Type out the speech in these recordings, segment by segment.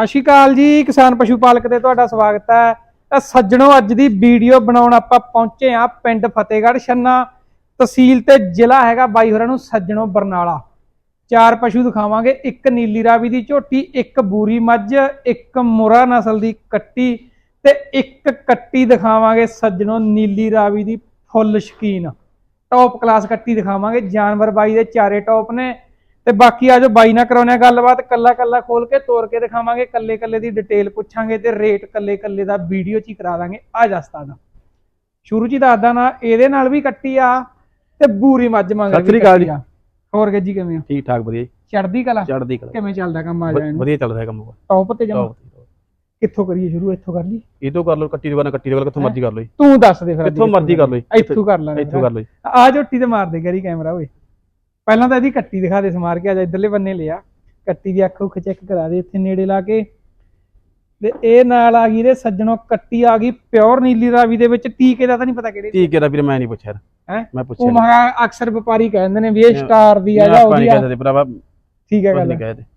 ਸਤਿ ਸ਼੍ਰੀ ਅਕਾਲ ਜੀ, ਕਿਸਾਨ ਪਸ਼ੂ ਪਾਲਕ ਤੇ ਤੁਹਾਡਾ ਸਵਾਗਤ ਹੈ। ਤਾਂ ਸੱਜਣੋ, ਅੱਜ ਦੀ ਵੀਡੀਓ ਬਣਾਉਣ ਆਪਾਂ ਪਹੁੰਚੇ ਆ ਪਿੰਡ ਫਤਿਹਗੜ੍ਹ ਛੰਨਾ ਤਹਿਸੀਲ ਤੇ ਜ਼ਿਲ੍ਹਾ ਹੈਗਾ ਬਾਈ ਹੋਰਾਂ ਨੂੰ ਸੱਜਣੋ ਬਰਨਾਲਾ। ਚਾਰ ਪਸ਼ੂ ਦਿਖਾਵਾਂਗੇ, ਇੱਕ ਨੀਲੀ ਰਾਵੀ ਦੀ ਝੋਟੀ, ਇੱਕ ਬੂਰੀ ਮੱਝ, ਇੱਕ ਮੁਰਾ ਨਸਲ ਦੀ ਕੱਟੀ ਤੇ ਇੱਕ ਕੱਟੀ ਦਿਖਾਵਾਂਗੇ ਸੱਜਣੋ ਨੀਲੀ ਰਾਵੀ ਦੀ ਫੁੱਲ ਸ਼ਕੀਨ। ਟੌਪ ਕਲਾਸ ਕੱਟੀ ਦਿਖਾਵਾਂਗੇ, ਜਾਨਵਰ ਬਾਈ ਦੇ ਚਾਰੇ ਟੌਪ ਨੇ। ਤੇ ਬਾਕੀ ਆ ਜੋ ਬਾਈ ਨਾਲ ਕਰਾਉਣੇ ਆ ਗੱਲਬਾਤ ਕੱਲਾ ਕੱਲਾ ਖੋਲ ਕੇ ਤੋੜ ਕੇ ਦਿਖਾਵਾਂਗੇ ਕੱਲੇ ਕੱਲੇ ਦੀ ਡਿਟੇਲ ਪੁੱਛਾਂਗੇ ਤੇ ਰੇਟ ਕੱਲੇ ਕੱਲੇ ਦਾ ਵੀਡੀਓ 'ਚ ਹੀ ਕਰਾ ਦਾਂਗੇ। ਆ ਜਸਤਾ ਦਾ ਸ਼ੁਰੂ 'ਚ ਹੀ ਦੱਸਦਾ ਨਾ ਇਹਦੇ ਨਾਲ ਵੀ ਕੱਟੀ ਆ ਤੇ ਬੂਰੀ ਮੱਝ ਮੰਗ ਸਤਿ ਸ੍ਰੀ ਅਕਾਲ ਜੀ। ਹੋਰ ਗੱਜੀ ਕਿਵੇਂ ਆ ਠੀਕ ਠਾਕ ਵਧੀਆ ਜੀ। ਚੜਦੀ ਕਲਾ? ਚੜ੍ਹਦੀ ਕਲਾ। ਕਿਵੇਂ ਚੱਲਦਾ ਕੰਮ ਆ ਜਾਣ ਵਧੀਆ ਚੱਲਦਾ ਹੈ ਕੰਮ ਟੌਪ ਤੇ ਜਮਾ। ਕਿੱਥੋਂ ਕਰੀਏ ਸ਼ੁਰੂ? ਇੱਥੋਂ ਕਰ ਲਈ ਇਹ ਤੋਂ ਕਰ ਲਓ ਕੱਟੀ ਦੁਕਾਨਾ ਕੱਟੀ ਦੁਕਾਨਾ ਕਿੱਥੋਂ ਮਰਜ਼ੀ ਕਰ ਲਓ ਤੂੰ ਦੱਸ ਦੇ ਫਿਰ ਕਿੱਥੋਂ ਮਰਜ਼ੀ ਕਰ ਲਓ ਇੱਥੋਂ ਕਰ ਲਾਂਗੇ ਇੱਥੋਂ ਕਰ ਲਓ ਜੀ। ਆ ਝੋਟੀ ਤੇ ਮਾਰ ਦੇ ਗਰੀ ਕੈਮਰਾ ਓਏ। ਪਹਿਲਾਂ ਤਾਂ ਇਹਦੀ ਕੱਟੀ ਦਿਖਾ ਦੇ ਸਮਾਰ ਕੇ ਆ ਜਾ ਇਧਰਲੇ ਬੰਨੇ ਲਿਆ। ਕੱਟੀ ਦੀ ਅੱਖ ਉੱਖ ਚੈੱਕ ਕਰਾ ਦੇ ਇੱਥੇ ਨੇੜੇ ਲਾ ਕੇ। ਤੇ ਇਹ ਨਾਲ ਆ ਗਈ ਦੇ ਸੱਜਣੋ ਕੱਟੀ ਆ ਗਈ ਪਿਓਰ ਨੀਲੀ ਰਾਵੀ ਦੇ ਵਿੱਚ ਟੀਕੇ ਦਾ ਤਾਂ ਨਹੀਂ ਪਤਾ ਕਿਹੜੇ ਹੈ ਦਾ ਵੀਰ ਮੈਂ ਨਹੀਂ ਪੁੱਛਿਆ। ਹੈਂ? ਮੈਂ ਉਹ ਪੁੱਛਿਆ ਮਹਾ ਅਕਸਰ ਵਪਾਰੀ ਕਹਿੰਦੇ ਨੇ ਵੀ ਇਹ। ਸਟਾਰ ਦੀ ਆ ਜਾਂ ਉਹਦੀ ਆ। ਭਰਾਵਾ ਠੀਕ ਹੈ ਗੱਲ।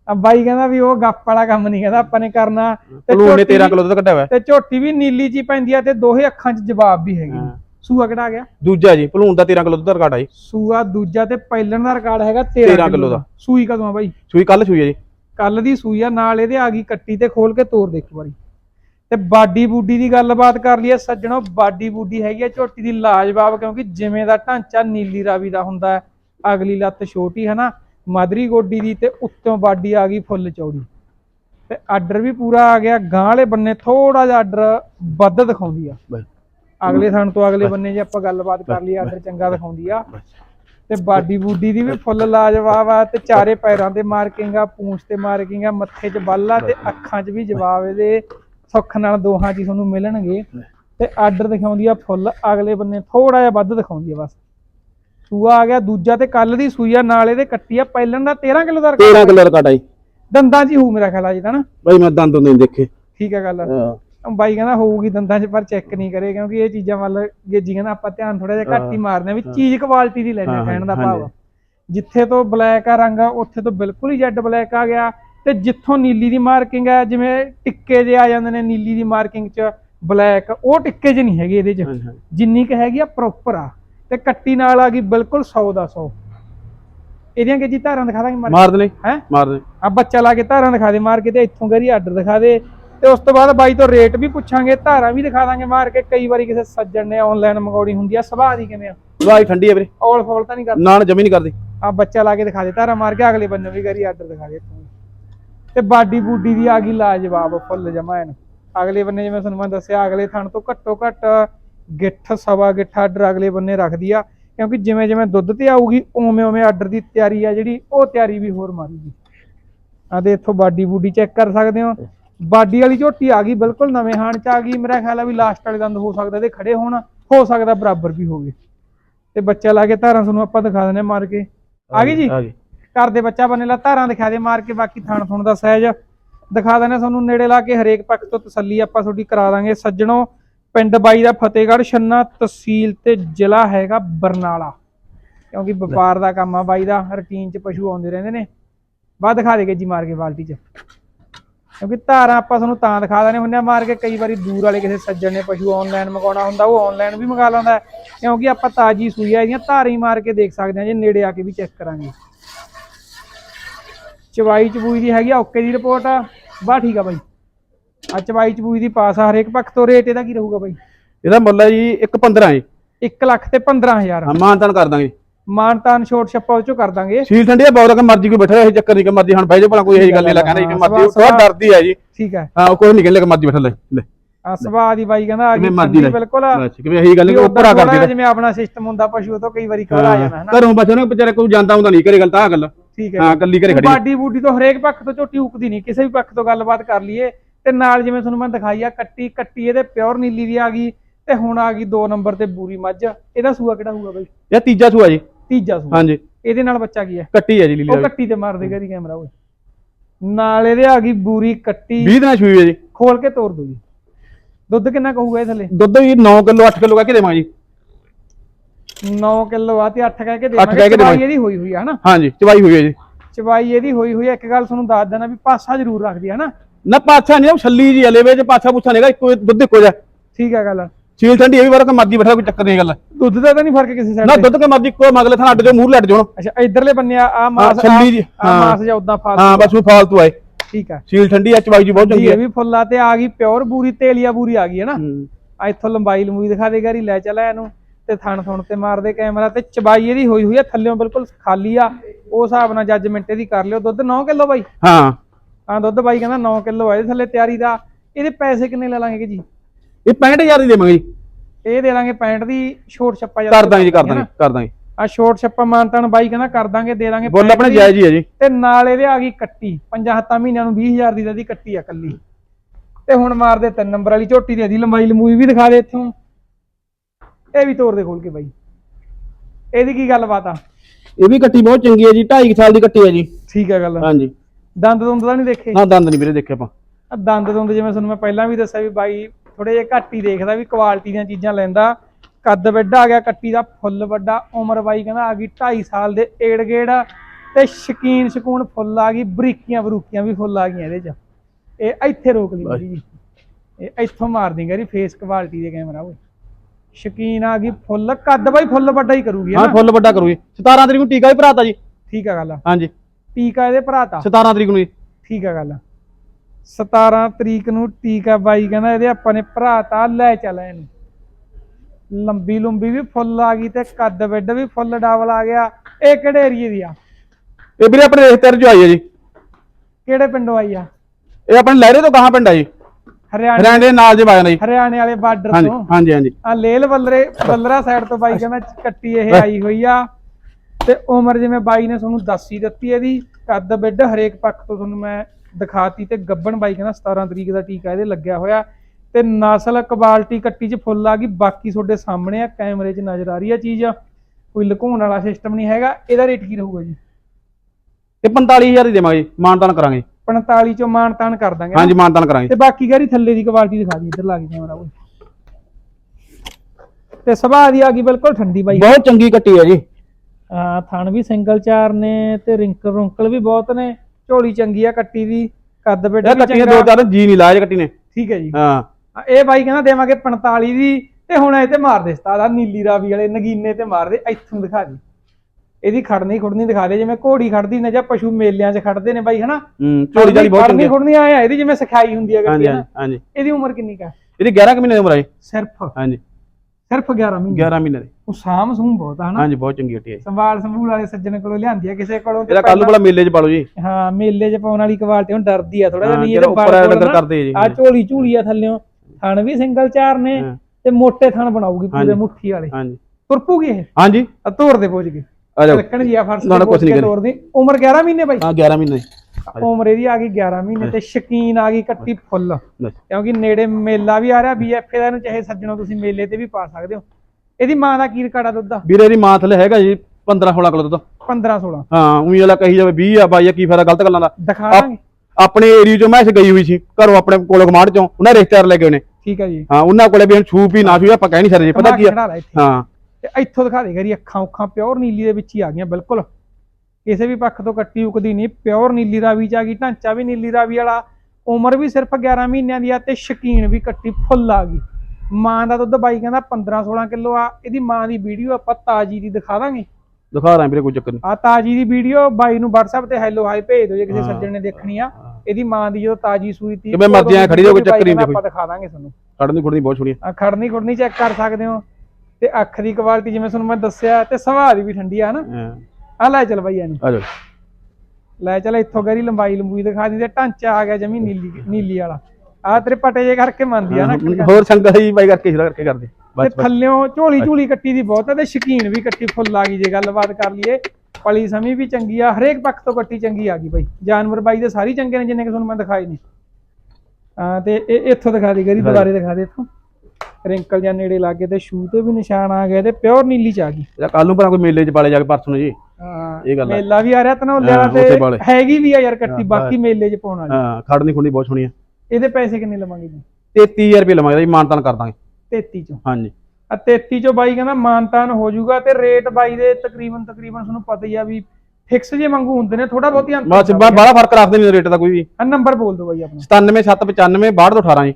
ਆ ਬਾਈ ਕਹਿੰਦਾ ਵੀ ਉਹ ਗੱਪ ਵਾਲਾ ਕੰਮ ਨਹੀਂ ਕਹਿੰਦਾ ਆਪਾਂ ਨੇ ਕਰਨਾ। ਤੇ ਝੋਟੀ 13 ਕਿਲੋ ਦੁੱਧ ਕੱਢਿਆ ਹੋਇਆ। ਤੇ ਝੋਟੀ ਵੀ ਨੀਲੀ ਜੀ ਪੈਂਦੀ ਆ ਤੇ ਦੋਹੇ ਅੱਖਾਂ 'ਚ ਜਵਾਬ ਵੀ ਹੈਗੀ। ਸੂਆ ਕਿਹੜਾ ਆ ਗਿਆ? ਦੂਜਾ ਜੀ ਪਲੂਨ ਦਾ 13 ਕਿਲੋ ਦੁੱਧ ਰਿਕਾਰਡ ਆ ਜੀ। ਸੂਆ ਦੂਜਾ ਤੇ ਪਹਿਲਣ ਦਾ ਰਿਕਾਰਡ ਹੈਗਾ 13 13 ਕਿਲੋ ਦਾ ਦਾ। ਸੂਈ ਕਦੋਂ ਆ ਬਾਈ? ਸੂਈ ਕੱਲ ਸੂਈ ਹੈ ਜੀ। ਕੱਲ ਦੀ ਸੂਈ ਆ ਨਾਲ ਇਹਦੇ ਆ ਗਈ ਕੱਟੀ ਤੇ ਖੋਲ ਕੇ ਤੋੜ ਦੇ ਇੱਕ ਵਾਰੀ। ਤੇ ਬਾਡੀ ਬੂਡੀ ਦੀ ਗੱਲਬਾਤ ਕਰ ਲਈਏ ਸੱਜਣੋ ਬਾਡੀ ਬੂਡੀ ਹੈਗੀ ਆ ਝੋਟੀ ਦੀ ਲਾਜਵਾਬ ਕਿਉਂਕਿ ਜਿਵੇਂ ਦਾ ਢਾਂਚਾ ਨੀਲੀ ਰਾਵੀ ਦਾ ਹੁੰਦਾ ਹੈ ਅਗਲੀ ਲੱਤ ਛੋਟੀ ਹੈ ਨਾ ਮਦਰੀ ਗੋਡੀ ਦੀ ਤੇ ਉੱਤੋਂ ਬਾਡੀ ਆ ਗਈ ਫੁੱਲ ਚੌੜੀ। ਤੇ ਆਰਡਰ ਵੀ ਪੂਰਾ ਆ ਗਿਆ ਗਾਂ ਵਾਲੇ ਬੰਨੇ ਥੋੜਾ ਜਿਹਾ ਆਰਡਰ ਵੱਧ ਦਿਖਾਉਂਦੀ ਆ। ਬਸ ਅਗਲੇ ਥਣ ਤੋਂ ਅਗਲੇ ਬੰਨੇ ਜੇ ਆਪਾਂ ਗੱਲਬਾਤ ਕਰ ਲਈਏ ਆਰਡਰ ਚੰਗਾ ਦਿਖਾਉਂਦੀ ਆ। ਤੇ ਬਾਡੀ ਬੂਡੀ ਦੀ ਵੀ ਫੁੱਲ ਲਾਜਵਾਬ ਆ ਤੇ ਚਾਰੇ ਪੈਰਾਂ ਤੇ ਮਾਰਕਿੰਗ ਆ ਪੂੰਛ ਤੇ ਮਾਰਕਿੰਗ ਆ ਮੱਥੇ 'ਚ ਬੱਲ ਆ ਤੇ ਅੱਖਾਂ 'ਚ ਵੀ ਜਵਾਬ ਇਹਦੇ ਸੁੱਖ ਨਾਲ ਦੋਹਾਂ 'ਚ ਹੀ ਤੁਹਾਨੂੰ ਮਿਲਣਗੇ। ਤੇ ਆਰਡਰ ਦਿਖਾਉਂਦੀ ਆ ਫੁੱਲ ਅਗਲੇ ਬੰਨੇ ਥੋੜਾ ਜਿਹਾ ਵੱਧ ਦਿਖਾਉਂਦੀ ਆ ਬਸ। ਸੂਆ ਆ ਗਿਆ ਦੂਜਾ ਤੇ ਕੱਲ ਦੀ ਸੂਈ ਆ ਨਾਲ ਇਹਦੇ ਕੱਟੀ ਆ ਪਹਿਲਣ ਦਾ 13 ਕਿਲੋ ਦਾ record 13 ਕਿਲੋ ਆ ਜੀ। ਦੰਦਾਂ 'ਚ ਹੀ ਹੋਊ ਮੇਰਾ ਖਿਆਲ ਆ ਜੀ ਤਾਂ ਨਾ। ਬਾਈ ਮੈਂ ਦੰਦ ਨਹੀਂ ਦੇਖੇ। ਠੀਕ ਹੈ ਗੱਲ। ਹਾਂ। ਬਾਈ ਕਹਿੰਦਾ ਹੋਊਗੀ ਦੰਦਾਂ 'ਚ ਪਰ ਚੈੱਕ ਨਹੀਂ ਕਰੇ ਕਿਉਂਕਿ ਇਹ ਚੀਜ਼ਾਂ ਵੱਲ ਗੇਜੀ ਕਹਿੰਦਾ ਆਪਾਂ ਧਿਆਨ ਥੋੜਾ ਜਿਹਾ ਘੱਟ ਹੀ ਮਾਰਦੇ ਆ ਵੀ ਚੀਜ਼ ਕੁਆਲਿਟੀ ਦੀ ਲੈਣਾ ਕਹਿਣ ਦਾ। ਭਾਵ। ਜਿੱਥੇ ਤੋਂ ਬਲੈਕ ਆ ਰੰਗ ਆ ਉੱਥੇ ਤੋਂ ਬਿਲਕੁਲ ਹੀ ਜੈਡ ਬਲੈਕ ਆ ਗਿਆ ਤੇ ਜਿੱਥੋਂ ਨੀਲੀ ਦੀ ਮਾਰਕਿੰਗ ਹੈ ਜਿਵੇਂ ਟਿੱਕੇ ਜੇ ਆ ਜਾਂਦੇ ਨੇ ਨੀਲੀ ਦੀ ਮਾਰਕਿੰਗ 'ਚ ਬਲੈਕ ਉਹ ਟਿੱਕੇ 'ਚ ਨਹੀਂ ਹੈਗੇ ਇਹਦੇ 'ਚ। ਜਿੰਨੀ ਕੁ ਹੈਗੀ ਆ ਪ੍ਰੋਪਰ ਆ ਤੇ ਕੱਟੀ ਨਾਲ ਆ ਗਈ ਬਿਲਕੁਲ 100 ਦਾ 100 ਇਹਦੀਆਂ ਕਿ ਜੀ ਧਾਰਾਂ ਦਿਖਾ ਦਾਂਗੇ ਮਾਰ ਦੇ ਹੈ? ਮਾਰ ਦੇ ਆ ਬੱਚਾ ਲਾ ਕੇ ਧਾਰਾਂ ਦਿਖਾ ਦੇ ਮਾਰ ਕੇ ਤੇ ਇੱਥੋਂ ਕਰੀ ਆਰਡਰ ਦਿਖਾ ਦੇ। ਤੇ ਉਸ ਤੋਂ ਬਾਅਦ ਬਾਈ ਤੋਂ ਰੇਟ ਵੀ ਪੁੱਛਾਂਗੇ ਧਾਰਾਂ ਵੀ ਦਿਖਾ ਦਾਂਗੇ ਮਾਰ ਕੇ। ਕਈ ਵਾਰੀ ਕਿਸੇ ਸੱਜਣ ਨੇ ਆਨਲਾਈਨ ਮੰਗਾਉਣੀ ਹੁੰਦੀ ਆ ਸੁਭਾਅ ਦੀ ਕਿਵੇਂ ਆ? ਵਾਈ ਠੰਡੀ ਹੈ ਵੀਰੇ। ਔਲ ਫੋਲ ਤਾਂ ਨਹੀਂ ਕਰਦਾ? ਨਾ ਨਾ ਜਮੀ ਨਹੀਂ ਕਰਦੀ। ਆ ਬੱਚਾ ਲਾ ਕੇ ਦਿਖਾ ਦੇ ਧਾਰਾਂ ਮਾਰ ਕੇ ਅਗਲੇ ਬੰਨੇ ਵੀ ਕਰੀ ਆਰਡਰ ਦਿਖਾ ਦੇ ਤੇ ਬਾਡੀ ਬੂਡੀ ਦੀ ਆ ਗਈ ਲਾਜਵਾਬ ਫੁੱਲ ਜਮਾ ਐਨ ਅਗਲੇ ਬੰਨੇ ਜਿਵੇਂ ਤੁਹਾਨੂੰ ਮੈਂ ਦੱਸਿਆ ਅਗਲੇ ਥਣ ਤੋਂ ਘੱਟੋ ਘੱਟ ਗਿੱਠ ਸਵਾ ਗਿੱਠ ਆਰਡਰ ਅਗਲੇ ਬੰਨੇ ਰੱਖਦੀ ਆ। ਕਿਉਂਕਿ ਜਿਵੇਂ ਜਿਵੇਂ ਦੁੱਧ ਤੇ ਆਊਗੀ ਉਵੇਂ ਉਵੇਂ ਆਰਡਰ ਦੀ ਤਿਆਰੀ ਆ ਜਿਹੜੀ ਉਹ ਤਿਆਰੀ ਵੀ ਹੋਰ ਮਾਰੂਗੀ। ਆ ਦੇ ਇੱਥੋਂ ਬਾਡੀ ਬੂਡੀ ਚੈੱਕ ਕਰ ਸਕਦੇ ਹੋ। ਬਾਡੀ ਵਾਲੀ ਝੋਟੀ ਆ ਗਈ ਬਿਲਕੁਲ ਨਵੇਂ ਹਾਣ ਚ ਆ ਗਈ। ਮੇਰਾ ਖਿਆਲ ਆ ਵੀ ਲਾਸਟ ਵਾਲੇ ਦੰਦ ਹੋ ਸਕਦਾ ਇਹਦੇ ਖੜੇ ਹੋਣ ਹੋ ਸਕਦਾ ਬਰਾਬਰ ਵੀ ਹੋਵੇ। ਤੇ ਬੱਚਾ ਲਾ ਕੇ ਧਾਰਾਂ ਤੁਹਾਨੂੰ ਆਪਾਂ ਦਿਖਾ ਹਾਂ ਮਾਰ ਕੇ। ਆ ਗਈ ਜੀ? ਆ ਗਈ। ਘਰ ਦੇ ਬੱਚਾ ਬਣੇ ਲਾ ਧਾਰਾਂ ਦਿਖਾ ਦੇ ਮਾਰ ਕੇ ਬਾਕੀ ਥਣ ਥੁਣ ਦਾ ਸਾਈਜ਼ ਦਿਖਾ ਹਾਂ ਤੁਹਾਨੂੰ ਨੇੜੇ ਲਾ ਕੇ ਹਰੇਕ ਪੱਖ ਤੋਂ ਤਸੱਲੀ ਆਪਾਂ ਤੁਹਾਡੀ ਕਰਾ ਦਾਂਗੇ। ਸੱਜਣੋ ਪਿੰਡ ਬਾਈ ਦਾ ਫਤਿਹਗੜ੍ਹ ਛੰਨਾ ਤਹਿਸੀਲ ਤੇ ਜ਼ਿਲ੍ਹਾ ਹੈਗਾ ਬਰਨਾਲਾ। ਕਿਉਂਕਿ ਵਪਾਰ ਦਾ ਕੰਮ ਆ ਬਾਈ ਦਾ ਰੁਟੀਨ 'ਚ ਪਸ਼ੂ ਆਉਂਦੇ ਰਹਿੰਦੇ ਨੇ। ਬਾਅਦ ਦਿਖਾ ਦੇਗੇ ਜੀ ਮਾਰ ਕੇ ਬਾਲਟੀ 'ਚ। ਕਿਉਂਕਿ ਧਾਰਾਂ ਆਪਾਂ ਤੁਹਾਨੂੰ ਤਾਂ ਦਿਖਾ ਹੁੰਦੇ ਆ ਮਾਰ ਕੇ ਕਈ ਵਾਰੀ ਦੂਰ ਵਾਲੇ ਕਿਸੇ ਸੱਜਣ ਨੇ ਪਸ਼ੂ ਆਨਲਾਈਨ ਮੰਗਾਉਣਾ ਹੁੰਦਾ ਉਹ ਆਨਲਾਈਨ ਵੀ ਮੰਗਾ ਲੈਂਦਾ ਹੈ, ਕਿਉਂਕਿ ਆਪਾਂ ਤਾਜੀ ਸੂਈ ਆ ਇਹਦੀਆਂ ਧਾਰਾਂ ਹੀ ਮਾਰ ਕੇ ਦੇਖ ਸਕਦੇ ਹਾਂ ਜੇ ਨੇੜੇ ਆ ਕੇ ਵੀ ਚੈੱਕ ਕਰਾਂਗੇ। ਚਵਾਈ ਚਬੂਈ ਦੀ ਹੈਗੀ ਓਕੇ ਦੀ ਰਿਪੋਰਟ ਆ। ਬਾ ਠੀਕ ਆ ਬਾਈ। ਆ ਚਵਾਈ ਚਬੂਈ ਦੀ ਪਾਸ ਆ ਹਰੇਕ ਪੱਖ ਤੋਂ ਰੇਟ ਇਹਦਾ ਕੀ ਰਹੂਗਾ ਬਾਈ? ਇਹਦਾ ਮੁੱਲ ਹੈ ਜੀ 1.15 ਜੀ 1 ਲੱਖ ਤੇ 15000 ਹਾਂ ਮਾਨਤਾਨ ਕਰ ਦਾਂਗੇ। ਮਾਨਤਾਨ ਛੋਟ ਛੱਪਾ ਉਹ ਚੋਂ ਕਰ ਦਾਂਗੇ। ਸੀਲ ਠੰਡੀ ਹੈ ਬੌਰਾ ਕੇ ਮਰਜ਼ੀ ਕੋਈ ਬੈਠਾ ਰਹੇ ਚੱਕਰ ਨਹੀਂ ਕਿ ਮਰਜ਼ੀ ਹੁਣ ਬਹਿ ਜਾ ਭਲਾ ਕੋਈ ਇਹੀ ਗੱਲ ਨਹੀਂ ਲਾ ਕਹਿੰਦਾ ਕਿ ਮਰਜ਼ੀ ਉਹ ਡਰਦੀ ਹੈ ਜੀ। ਠੀਕ ਹੈ। ਹਾਂ ਕੋਈ ਨਹੀਂ ਕਹਿੰਦਾ ਕਿ ਮਰਜ਼ੀ ਬੈਠਾ ਲੈ ਲੈ। ਆ ਸੁਭਾਅ ਦੀ ਬਾਈ ਕਹਿੰਦਾ ਆ ਗਈ। ਬਿਲਕੁਲ। ਕਿਵੇਂ ਇਹੀ ਗੱਲ ਕਿ ਉੱਪਰਾ ਥੋੜ੍ਹਾ ਕਰਦੀ ਜਿਵੇਂ ਆਪਣਾ ਸਿਸਟਮ ਹੁੰਦਾ ਪਸ਼ੂ ਤੋਂ ਕਈ ਵਾਰੀ ਖੜਾ ਆ ਜਾਂਦਾ ਹੈ ਨਾ। ਘਰੋਂ ਬਸ ਨਾ ਵਿਚਾਰੇ ਕੋਈ ਜਾਂਦਾ ਹੁੰਦਾ ਨਹੀਂ ਕਰੇ ਗੱਲ ਤਾਂ ਆ ਗੱਲ। ਠੀਕ ਹੈ। ਹਾਂ ਕੱਲੀ ਘਰੇ ਖੜੀ ਬਾਡੀ ਬੂਡੀ ਤੋਂ ਹਰੇਕ ਪੱਖ ਤੋਂ ਝੋਟੀ ਉਕਦੀ ਨਹੀਂ ਕਿਸੇ ਵੀ ਪੱਖ ਤੋਂ ਗੱਲਬਾਤ ਕਰ ਲਈਏ ਤੇ ਨਾਲ ਜਿਵੇਂ ਤੁਹਾਨੂੰ ਮੈਂ ਦਿਖਾਈ ਆ ਕੱਟੀ ਕੱਟੀ ਇਹਦੇ ਪਿਓਰ ਨੀਲੀ ਦੀ ਆ ਗਈ ਤੇ ਹੁਣ ਆ ਗਈ 2 ਨੰਬਰ ਤੇ ਬੂਰੀ ਮੱਝ। ਇਹਦਾ ਸੂਆ ਕਿਹੜਾ ਹੋਊਗਾ ਬਾਈ? ਇਹ ਤੀਜਾ ਸੂਆ ਜੀ। ਤੀਜਾ ਸੂਆ ਹਾਂਜੀ। ਇਹਦੇ ਨਾਲ ਬੱਚਾ ਕੀ ਹੈ? ਕੱਟੀ ਹੈ ਜੀ ਲੀਲੀ ਉਹ ਕੱਟੀ ਤੇ ਮਾਰ ਦੇਗਾ ਜੀ ਕੈਮਰਾ ਓਏ। ਨਾਲ ਇਹਦੇ ਆ ਗਈ ਬੂਰੀ ਕੱਟੀ। 20 ਦਿਨਾਂ ਸੂਈ ਹੈ ਜੀ। ਖੋਲ ਕੇ ਤੋੜ ਦੋ ਜੀ। ਦੁੱਧ ਕਿੰਨਾ ਕਹੂਗਾ ਇਹ ਥੱਲੇ? ਦੁੱਧ ਵੀ 9 ਕਿਲੋ 8 ਕਿਲੋ ਕਹਿ ਕੇ ਦੇਵਾਂ ਜੀ। 9 ਕਿਲੋ ਆ ਤੇ 8 ਕਹਿ ਕੇ ਅੱਠ ਦੇਵਾਂਗੇ ਕਹਿ ਕੇ ਚਵਾਈ ਦੇਵਾਂਗੇ। ਇਹਦੀ ਹੋਈ ਹੋਈ ਹੈ ਹਨਾ? ਹਾਂਜੀ ਚਵਾਈ ਹੋਈ ਹੈ ਜੀ। ਚਵਾਈ ਇਹਦੀ ਹੋਈ ਹੋਈ ਹੈ ਇੱਕ ਗੱਲ ਤੁਹਾਨੂੰ ਦੱਸ ਦੇਣਾ ਵੀ ਪਾਸਾ ਜ਼ਰੂਰ ਰੱਖਦੀ ਹੈ ਨਾ ਨਾ ਪਾਛਾ ਨਹੀਂ ਉਹ ਛੱਲੀ ਜੀ ਹਲੇ ਚ ਪਾਛਾ ਪੁੱਛਾ ਨਹੀਂਗਾ ਇੱਕੋ ਦੁੱਧ ਇੱਕੋ ਜਿਹਾ। ਠੀਕ ਆ ਗੱਲ ਸੀਲ ਠੰਡੀ ਇਹ ਵੀ ਵਾਰ ਮਰਜ਼ੀ ਬੈਠਾ ਕੋਈ ਚੱਕਰ ਨਹੀਂ ਗੱਲ ਦੁੱਧ ਦਾ ਤਾਂ ਨਹੀਂ ਫ਼ਰਕ ਕਿਸੇ ਸਾਈਡ ਨਾ ਦੁੱਧ ਕੇ ਮਰਜ਼ੀ ਇੱਕੋ ਮਗਲੇ ਥਾਂ ਅੱਡ ਜੋ ਮੂੰਹ ਲੱਡ ਜਾਣ ਅੱਛਾ ਇਧਰਲੇ ਬੰਨੇ ਆ ਆਹ ਮਾਸ ਹਾਂ। ਮਾਸ ਜਾਂ ਉਦਾਂ ਫਾਲ ਹਾਂ ਬਸ ਉਹ ਫਾਲਤੂ ਆਏ ਠੀਕ ਆ। ਸੀਲ ਠੰਡੀ ਐਚ ਵਾਈ ਜੀ ਬਹੁਤ ਚੰਗੀ ਇਹ ਹੈ ਵੀ ਫੁੱਲਾਂ ਤੇ ਆ ਗਈ ਪਿਓਰ ਬੂਰੀ ਤੇਲੀਆ ਬੂਰੀ ਆ ਗਈ ਹੈ ਨਾ। ਆ ਇੱਥੋਂ ਲੰਬਾਈ ਲੰਬੂਈ ਦਿਖਾ ਦੇ ਗਾਰੀ ਲੈ ਚੱਲ ਇਹਨੂੰ ਤੇ ਥਣ ਥਣ ਤੇ ਮਾਰਦੇ ਕੈਮਰਾ ਤੇ ਚਬਾਈ ਇਹਦੀ ਹੋਈ ਹੋਈ ਆ ਥੱਲਿਓਂ ਬਿਲਕੁਲ ਖਾਲੀ ਆ। ਉਸ ਹਿਸਾਬ ਨਾਲ ਜੱਜਮੈਂਟ ਇਹਦੀ ਕਰ ਲਿਓ। ਦੁੱਧ 9 ਕਿਲੋ ਬਾਈ? ਹਾਂ। ਹਾਂ ਦੁੱਧ ਬਾਈ ਕਹਿੰਦਾ 9 ਕਿਲੋ ਆ ਇਹਦੇ ਥੱਲੇ ਤਿਆਰੀ ਦਾ। ਇਹਦੇ ਪੈਸੇ ਕਿੰਨੇ ਲੈ ਲਾਂਗੇ ਜੀ? ਇਹ 65000 ਦੀ ਦੇਵਾਂਗੇ ਜੀ। ਇਹ ਦੇ ਲਾਂਗੇ 65 ਦੀ ਛੋਟ ਛੱਪਾ ਕਰ ਦਾਂਗੇ ਜੀ ਕਰ ਦਾਂਗੇ ਕਰ ਦਾਂਗੇ। ਆ ਛੋਟ ਛੱਪਾ ਮਾਨਤਾਨ ਬਾਈ ਕਹਿੰਦਾ ਕਰ ਦਾਂਗੇ ਦੇ ਦਾਂਗੇ ਬੁੱਲ 65 ਆਪਣੇ ਦੀ। ਜਾਇਜ਼ ਹੀ ਹੈ ਜੀ। ਤੇ ਨਾਲ ਇਹਦੇ ਆ ਗਈ ਕੱਟੀ ਪੰਜਾਂ ਹੱਤਾਂ ਮਹੀਨਿਆਂ ਨੂੰ 20000 ਦੀ ਇਹਦੀ ਕੱਟੀ ਆ ਕੱਲੀ ਤੇ ਹੁਣ ਮਾਰਦੇ ਤਿੰਨ ਨੰਬਰ ਵਾਲੀ ਝੋਟੀ ਦੀ ਇਹਦੀ ਲੰਬਾਈ ਲੰਬੂਈ ਵੀ ਦਿਖਾ ਦੇ ਇੱਥੋਂ। ਇਹ ਵੀ ਤੋੜ ਦੇ ਖੋਲ ਕੇ ਬਾਈ। ਇਹਦੀ ਕੀ ਗੱਲਬਾਤ ਆ? ਇਹ ਵੀ ਕੱਟੀ ਬਹੁਤ ਚੰਗੀ ਹੈ ਜੀ 2.5 ਸਾਲ ਦੀ ਕੱਟੀ ਹੈ ਜੀ। ਠੀਕ ਆ ਗੱਲ। ਹਾਂਜੀ। ਦੰਦ ਦੁੰਦ ਤਾਂ ਨਹੀਂ ਦੇਖੇ? ਨਾ ਦੰਦ ਨਹੀਂ ਵੀਰੇ ਦੇਖੇ ਆਪਾਂ। ਆ ਦੰਦ ਦੁੰਦ ਜਿਵੇਂ ਤੁਹਾਨੂੰ ਮੈਂ ਪਹਿਲਾਂ ਵੀ ਦੱਸਿਆ ਵੀ ਬਾਈ ਥੋੜੇ ਜਿਹਾ ਘੱਟ ਹੀ ਦੇਖਦਾ ਵੀ ਕੁਆਲਿਟੀ ਦੀਆਂ ਚੀਜ਼ਾਂ ਲੈਂਦਾ। ਕੱਦ ਵੱਡਾ ਆ ਗਿਆ ਕੱਟੀ ਦਾ ਫੁੱਲ ਵੱਡਾ ਉਮਰ ਬਾਈ ਕਹਿੰਦਾ ਆ ਗਈ 2.5 ਸਾਲ ਦੇ ਏੜ ਗੇੜ। ਤੇ ਸ਼ਕੀਨ ਸ਼ਕੂਨ ਫੁੱਲ ਆ ਗਈ ਬਰੀਕੀਆਂ ਬਰੂਕੀਆਂ ਵੀ ਫੁੱਲ ਆ ਗਈਆਂ ਇਹਦੇ ਚ। ਇਹ ਇੱਥੇ ਰੋਕ ਲਈ ਜੀ। ਇਹ ਇੱਥੋਂ ਮਾਰ ਦੇਂਗੇ ਰੀ ਫੇਸ ਕੁਆਲਿਟੀ ਦੇ ਕੈਮਰਾ ਓਏ। ਸ਼ਕੀਨ ਆ ਗਈ ਫੁੱਲ ਕੱਦ ਬਾਈ ਫੁੱਲ ਵੱਡਾ ਹੀ ਕਰੂਗੀ ਹਾਂ ਫੁੱਲ ਵੱਡਾ ਕਰੂਗੀ। 17 ਤਰੀਕ ਨੂੰ ਟੀਕਾ ਵੀ ਭਰਾਤਾ ਜੀ। ਠੀਕ ਆ ਗੱਲ। ਹਾਂਜੀ। ਟੀਕਾ ਇਹਦੇ ਭਰਾਤਾ। 17 ਤਰੀਕ ਨੂੰ ਜੀ। ਠੀਕ ਆ ਗੱਲ। 17 ਤਰੀਕ ਨੂੰ ਟੀਕਾ ਬਾਈ ਕਹਿੰਦਾ ਇਹਦੇ ਆਪਾਂ ਨੇ ਭਰਾਤਾ ਲੈ ਚੱਲ ਇਹਨੂੰ। ਲੰਬੀ ਲੰਬੀ ਵੀ ਫੁੱਲ ਆ ਗਈ ਤੇ ਕੱਦ ਵਿੱਡ ਵੀ ਫੁੱਲ ਡਬਲ ਆ ਗਿਆ। ਇਹ ਕਿਹੜੇ ਏਰੀਏ ਦੀ ਆ? ਇਹ ਵੀਰੇ ਆਪਣੇ ਰਿਸ਼ਤੇਦਾਰ ਚ ਆਈ ਹੈ ਜੀ। ਕਿਹੜੇ ਪਿੰਡੋਂ ਆਈ ਆ? ਇਹ ਆਪਣੇ ਲਹਿਰੇ ਤੋਂ ਗਾਹਾਂ ਪਿੰਡ ਆ ਜੀ। ਹਰਿਆਣੇ ਹਰਿਆਣੇ ਦੇ ਨਾਲ ਜੇ ਵਾਜਣਾ ਜੀ। ਹਰਿਆਣੇ ਵਾਲੇ ਬਾਰਡਰ ਤੋਂ? ਹਾਂਜੀ ਹਾਂਜੀ। ਆ ਲੇਲ ਬੱਲਰੇ ਬੱਲਰਾ ਸਾਈਡ ਤੋਂ ਬਾਈ ਕਹਿੰਦਾ ਕੱਟੀ ਇਹ ਆਈ ਹੋਈ ਆ। ਤੇ ਉਮਰ ਜਿਵੇਂ ਬਾਈ ਨੇ ਤੁਹਾਨੂੰ ਦੱਸ ਹੀ ਦਿੱਤੀ ਇਹਦੀ। ਕੱਦ ਬਿੱਡ ਹਰੇਕ ਪੱਖ ਤੋਂ ਤੁਹਾਨੂੰ ਮੈਂ ਦਿਖਾਤੀ ਤੇ ਗੱਬਣ ਬਾਈ ਕਹਿੰਦਾ 17 ਤਰੀਕ ਦਾ ਟੀਕਾ ਇਹਦੇ ਲੱਗਿਆ ਹੋਇਆ। ਤੇ ਨਸਲ ਕੁਆਲਿਟੀ ਕੱਟੀ 'ਚ ਫੁੱਲ ਆ ਗਈ ਬਾਕੀ ਤੁਹਾਡੇ ਸਾਹਮਣੇ ਆ ਕੈਮਰੇ 'ਚ ਨਜ਼ਰ ਆ ਰਹੀ ਆ ਚੀਜ਼। ਕੋਈ ਲੁਕਾਉਣ ਵਾਲਾ ਸਿਸਟਮ ਨਹੀਂ ਹੈਗਾ ਇਹਦਾ ਰੇਟ ਕੀ ਰਹੂਗਾ ਜੀ? ਇਹ 45000 ਦੀ ਦੇਵਾਂਗੇ ਮਾਨਤਾਨ ਕਰਾਂਗੇ। 45 ਚੋਂ ਮਾਨ ਤਾਨ ਕਰ ਦਾਂਗੇ ਹਾਂਜੀ ਮਾਨਤਾਨ ਕਰਾਂਗੇ। ਤੇ ਬਾਕੀ ਗਾਰੀ ਥੱਲੇ ਦੀ ਕੁਆਲਿਟੀ ਦਿਖਾ ਦੀ ਇੱਧਰ ਲਾ ਕੇ ਕੈਮਰਾ ਉਹ ਤੇ ਸੁਭਾਅ ਦੀ ਆ ਗਈ ਬਿਲਕੁਲ ਠੰਡੀ ਬਾਈ। ਬਹੁਤ ਚੰਗੀ ਕੱਟੀ ਹੈ ਜੀ। ਆ ਥਣ ਵੀ ਸਿੰਗਲ ਚਾਰ ਨੇ ਤੇ ਰਿੰਕਲ ਰੁੰਕਲ ਵੀ ਬਹੁਤ ਨੇ। ਝੋਲੀ ਚੰਗੀ ਆ ਕੱਟੀ ਦੀ ਕੱਦ ਬੇਟਾ ਇਹ ਵੀ ਕੱਟੀ ਨੇ ਦੋ ਚਾਰ ਜੀ ਨਹੀਂ ਲਾਇਆ ਕੱਟੀ ਨੇ। ਠੀਕ ਹੈ ਜੀ। ਹਾਂ। ਇਹ ਬਾਈ ਕਹਿੰਦਾ ਦੇਵਾਂਗੇ 45 ਦੀ ਤੇ ਹੁਣ ਇਹ ਤੇ ਮਾਰ ਦੇ ਸਤਾਦਾ ਨੀਲੀ ਰਾਵੀ ਵਾਲੇ ਨਗੀਨੇ ਤੇ ਮਾਰ ਦੇ ਇੱਥੋਂ ਦਿਖਾ ਦੀ। ਇਹਦੀ ਖੜਨੀ ਖੁੜਨੀ ਦਿਖਾ ਦੇ ਜਿਵੇਂ ਘੋੜੀ ਖੜਦੀ ਨੇ ਜਾਂ ਪਸ਼ੂ ਮੇਲਿਆਂ 'ਚ ਖੜਦੇ ਨੇ ਬਾਈ ਹਨਾ? ਝੋਲੀ ਜਾਲੀ ਬਹੁਤ ਚੰਗੀ ਖੜਨੀ ਖੁੜਨੀ ਆਇਆ ਇਹਦੀ ਜਿਵੇਂ ਸਿਖਾਈ ਹੁੰਦੀ ਹੈ ਗੱਡੀ ਹਾਂਜੀ ਹਾਂਜੀ। ਇਹਦੀ ਉਮਰ ਕਿੰਨੀ ਕਾ ਇਹਦੀ 11 ਕੁ ਮਹੀਨੇ ਦੀ ਉਮਰ ਹੈ ਸਿਰਫ। ਹਾਂਜੀ। ਸਿਰਫ 11 ਮਹੀਨੇ। 11 ਮਹੀਨੇ ਦੀ। ਉਹ ਸਾਮ ਸੂਮ ਬਹੁਤ ਆ ਹਨਾ? ਹਾਂਜੀ ਬਹੁਤ ਚੰਗੀ ਕੱਟੀ ਹੈ ਜੀ। ਸੰਭਾਲ ਸੰਭੂਲ ਵਾਲੇ ਸੱਜਣ ਕੋਲੋਂ ਲਿਆਂਦੀ ਆ ਕਿਸੇ ਕੋਲੋਂ ਤੇ ਇਹਦਾ ਕੱਲ ਨੂੰ ਮੇਲੇ 'ਚ ਪਾ ਲਓ ਜੀ। ਹਾਂ ਮੇਲੇ 'ਚ ਪਾਉਣ ਵਾਲੀ ਕੁਆਲਿਟੀ ਹੁਣ ਡਰਦੀ ਆ ਥੋੜਾ ਜਿਹਾ ਹਾਂ, ਨਹੀਂ ਜਿਹੜਾ ਉੱਪਰ ਡੰਗਰ ਕਰਦੇ ਆ ਜੀ। ਆ ਝੋਲੀ ਝੂਲੀ ਆ ਥੱਲਿਓਂ ਥਣ ਵੀ ਸਿੰਗਲ ਚਾਰ ਨੇ ਹਾਂ। ਤੇ ਮੋਟੇ ਥਣ ਬਣਾਉਗੀ ਪੂਰੇ ਹਾਂਜੀ। ਮੁੱਠੀ ਵਾਲੇ। ਹਾਂਜੀ। ਤੁਰਪੂਗੀ ਇਹ? ਹਾਂਜੀ। ਆ ਤੋੜ ਦੇ ਪੋਜ ਕੇ। ਆ ਜਾਓ। ਲੱਕਣ ਜੀ ਆ ਫਰਸ਼ ਤੇ ਕੁਛ ਨਹੀਂ ਕੇ ਕਰੀ। ਤੋੜ ਦੀ। ਉਮਰ 11 ਮਹੀਨੇ ਬਾਈ। ਹਾਂ 11 ਮਹੀਨੇ। ਉਮਰ ਇਹਦੀ ਆ ਗਈ 11 ਮਹੀਨੇ ਤੇ ਸ਼ਕੀਨ ਆ ਗਈ ਕੱਟੀ ਫੁੱਲ। ਕਿਉਂਕਿ ਨੇੜੇ ਮੇਲਾ ਵੀ ਆ ਰਿਹਾ ਬੀਐਫਏ ਦਾ ਇਹਨੂੰ ਚਾਹੇ ਸੱਜਣੋ ਤੁਸੀਂ ਮੇਲੇ ਤੇ ਵੀ ਪਾ ਸਕਦੇ ਹੋ। ਇਹਦੀ ਮਾਂ ਦਾ ਕੀ ਰਿਕਾਰਡ ਆ ਦੁੱਧ ਦਾ? ਵੀਰੇ ਦੀ ਮਾਂ ਥੱਲੇ ਹੈਗਾ ਜੀ 15 16 ਕਿਲੋ ਦੁੱਧ। 15 16 ਹਾਂ ਉਹੀ ਵਾਲਾ ਕਹੀ ਜਾਵੇ 20 ਆ ਬਾਈ ਆ ਕੀ ਫਾਇਦਾ ਗਲਤ ਗੱਲਾਂ ਦਾ? ਦਿਖਾ ਆਪ- ਦਾਂਗੇ। ਆਪਣੇ ਏਰੀਆ ਚੋਂ ਮੈਂ ਗਈ ਹੋਈ ਸੀ ਘਰੋਂ ਆਪਣੇ ਕੋਲ ਗਮਾੜ ਚੋਂ ਉਹਨਾਂ ਰਿਸ਼ਤੇਦਾਰ ਲੈ ਕੇ ਉਹਨੇ ਠੀਕ ਹੈ ਜੀ। ਹਾਂ ਉਹਨਾਂ ਕੋਲੇ ਵੀ ਹੁਣ ਛੂ ਪੀ ਨਾ ਛੂ ਆਪਾਂ ਕਹਿ ਨਹੀਂ ਸਕਦੇ ਪਤਾ ਕੀ ਹਾਂ। ਤੇ ਇੱਥੋਂ ਦਿਖਾ ਦੇ ਗਰੀ ਅੱਖਾਂ ਉੱਖਾਂ ਪਿਓਰ ਨੀਲੀ ਦੇ ਵਿੱਚ ਹੀ ਆ ਗਈਆਂ ਬਿਲਕੁਲ। ਕਿਸੇ ਵੀ ਪੱਖ ਤੋਂ ਕੱਟੀ ਉਕਦੀ ਨਹੀਂ ਪਿਓਰ ਨੀਲੀ ਰਾਵੀ ਚ ਆ ਗਈ ਢਾਂਚਾ ਵੀ ਨੀਲੀ ਰਾਵੀ ਵਾਲਾ ਉਮਰ ਵੀ ਸਿਰਫ 11 ਮਹੀਨਿਆਂ ਦੀ ਆ ਤੇ ਸ਼ਕੀਨ ਵੀ ਕੱਟੀ ਫੁੱਲ ਆ ਗਈ। ਮਾਂ ਦਾ ਦੁੱਧ ਬਾਈ ਕਹਿੰਦਾ 15 16 ਕਿਲੋ ਆ ਇਹਦੀ ਮਾਂ ਦੀ ਵੀਡੀਓ ਆਪਾਂ ਤਾਜੀ ਦੀ ਦਿਖਾ ਦਾਂਗੇ। ਦਿਖਾ ਰਾਂ ਵੀਰੇ ਕੋਈ ਚੱਕਰ ਨਹੀਂ। ਆ ਤਾਜੀ ਦੀ ਵੀਡੀਓ ਬਾਈ ਨੂੰ WhatsApp ਤੇ ਹੈਲੋ ਹਾਈ ਭੇਜ ਦਿਓ ਜੇ ਕਿਸੇ। ਸੱਜਣ ਨੇ ਦੇਖਣੀ ਆ। ਇਹਦੀ ਮਾਂ ਦੀ ਜਦੋਂ ਤਾਜੀ ਸੂਈ ਤੀ ਕਿਵੇਂ ਮਰਜ਼ੀ ਐਂ ਖੜੀ ਰਹੋ, ਕੋਈ ਚੱਕਰ ਨਹੀਂ ਆਪਾਂ ਦਿਖਾ ਦਾਂਗੇ ਤੁਹਾਨੂੰ। ਖੜਨੀ ਖੁੜਨੀ ਬਹੁਤ ਸੋਹਣੀ ਆ। ਖੜਨੀ ਖੁੜਨੀ ਚੈੱਕ ਕਰ ਸਕਦੇ ਹੋ। ਤੇ ਅੱਖ ਦੀ ਕੁਆਲਿਟੀ ਜਿਵੇਂ ਤੁਹਾਨੂੰ ਮੈਂ ਦੱਸਿਆ ਤੇ ਸੁਭਾਅ ਦੀ ਵੀ ਠੰਡੀ ਆ ਹਨਾ? ਆ ਲੈ ਚੱਲ ਬਾਈ ਇਹਨੂੰ। ਆ ਜਾਓ। ਲੈ ਚੱਲ ਇੱਥੋਂ ਗਰੀ ਲੰਬਾਈ ਲੰਬੂਈ ਦਿਖਾ ਦੀ ਤੇ ਢਾਂਚਾ ਆ ਗਿਆ ਜਮੀ ਨੀਲੀ ਨੀਲੀ ਵਾਲਾ। ਆ ਤੇਰੇ ਪਟੇ ਜੇ ਕਰਕੇ ਮੰਨਦੀ ਆ ਨਾ ਹੋਰ ਸੰਗਤ ਹੀ ਬਾਈ ਕਰਕੇ ਸ਼ੁਰੂ ਕਰਕੇ ਕਰਦੇ। ਤੇ ਥੱਲਿਓਂ ਝੋਲੀ ਝੂਲੀ ਕੱਟੀ ਦੀ ਬਹੁਤ ਹੈ ਤੇ ਸ਼ਕੀਨ ਵੀ ਕੱਟੀ ਫੁੱਲ ਆ ਗਈ ਜੇ ਗੱਲਬਾਤ ਕਰ ਲਈਏ। ਪਲੀ ਸਮੀ ਵੀ ਚੰਗੀ ਆ ਹਰੇਕ ਪੱਖ ਤੋਂ ਕੱਟੀ ਚੰਗੀ ਆ ਗਈ ਬਾਈ। ਜਾਨਵਰ ਬਾਈ ਦੇ ਸਾਰੇ ਚੰਗੇ ਨੇ ਜਿੰਨੇ ਕਿ ਤੁਹਾਨੂੰ ਮੈਂ ਦਿਖਾਏ ਨੇ। ਆ ਤੇ ਇਹ ਇੱਥੋਂ ਦਿਖਾ ਦੀ ਗਰੀ ਦੁਬਾਰੇ ਦਿਖਾ ਦੇ ਇੱਥੋਂ। ਰਿੰਕਲ ਜਾਂ ਨੇੜੇ ਲੱਗੇ ਤੇ ਸ਼ੂ ਤੇ ਵੀ ਨਿਸ਼ਾਨ ਆ ਗਏ ਤੇ ਪਿਓਰ ਨੀਲੀ ਚ ਆ ਗਈ। ਇਹਦਾ ਕੱਲ ਨੂੰ ਭਰਾ ਕੋਈ ਮੇਲੇ 'ਚ ਪਾਲੇ ਜਾ ਕੇ ਪਰਸੋਂ ਨੂੰ ਜੀ। ਹਾਂ ਇਹ ਗੱਲ ਆ। ਮੇਲਾ ਵੀ ਆ ਰਿਹਾ ਤਨੌਲੇ ਹਾਂ, ਵਾਲਾ ਉੱਥੇ ਤੇ। ਹੈਗੀ ਵੀ ਆ ਯਾਰ ਕੱਟੀ ਹਾਂ, ਬਾਕੀ ਮੇਲੇ 'ਚ ਪਾਉਣ ਵਾਲੀ। ਹਾਂ ਖੜਨੀ ਖੁੜਨੀ ਬਹੁਤ ਸੋਹਣੀ ਆ। ਇਹਦੇ ਪੈਸੇ ਕਿੰਨੇ ਲਵਾਂਗੇ ਜੀ? 33000 ਰੁਪਏ ਲਵਾਂਗੇ ਜੀ ਮਾਨਤਾਨ ਕਰ ਦਾਂਗੇ। 33 ਚੋਂ। ਹਾਂਜੀ। ਆ 33 ਚੋਂ ਬਾਈ ਕਹਿੰਦਾ ਮਾਨਤਾਨ ਹੋ ਜਾਊਗਾ ਤੇ ਰੇਟ ਬਾਈ ਦੇ ਤਕਰੀਬਨ ਤਕਰੀਬਨ ਤੁਹਾਨੂੰ ਪਤਾ ਹੀ ਆ ਵੀ ਫਿਕਸ ਜੇ ਵਾਂਗੂ ਹੁੰਦੇ ਨੇ ਥੋੜਾ ਬਹੁਤੀ ਅੰਤਰ ਬਸ ਹੁੰਦਾ ਬੜਾ ਫ਼ਰਕ ਰੱਖਦੇ ਨਹੀਂ ਰੇਟ ਦਾ ਕੋਈ ਵੀ। ਆ ਨੰਬਰ ਬੋਲ ਦਿਓ ਬਾਈ ਆਪਣਾ। 97795 62 ਤੋਂ 18 ਜੀ।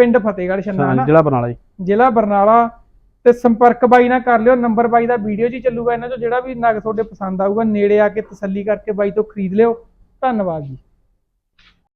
ਪਿੰਡ ਫਤਿਹਗੜ੍ਹ ਛੰਨਾ ਹਾਂ, ਨਾ ਜ਼ਿਲ੍ਹਾ ਬਰਨਾਲਾ ਜੀ। ਜ਼ਿਲ੍ਹਾ ਬਰਨਾਲਾ ਤੇ ਸੰਪਰਕ ਬਾਈ ਨਾਲ ਕਰ ਲਿਓ ਨੰਬਰ ਬਾਈ ਦਾ ਵੀਡੀਓ 'ਚ ਹੀ ਚੱਲੂਗਾ ਇਹਨਾਂ ਚੋਂ ਜਿਹੜਾ ਵੀ ਨਗ ਤੁਹਾਡੇ ਪਸੰਦ ਆਊਗਾ ਨੇੜੇ ਆ ਕੇ ਤਸੱਲੀ ਕਰਕੇ ਬਾਈ ਤੋਂ ਖਰੀਦ ਲਿਓ। ਧੰਨਵਾਦ ਜੀ।